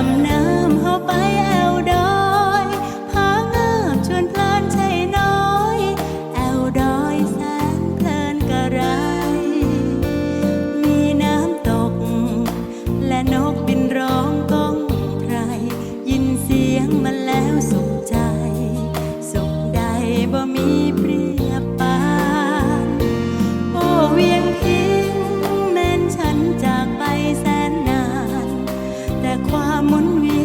I'm not. ความมุนเวียน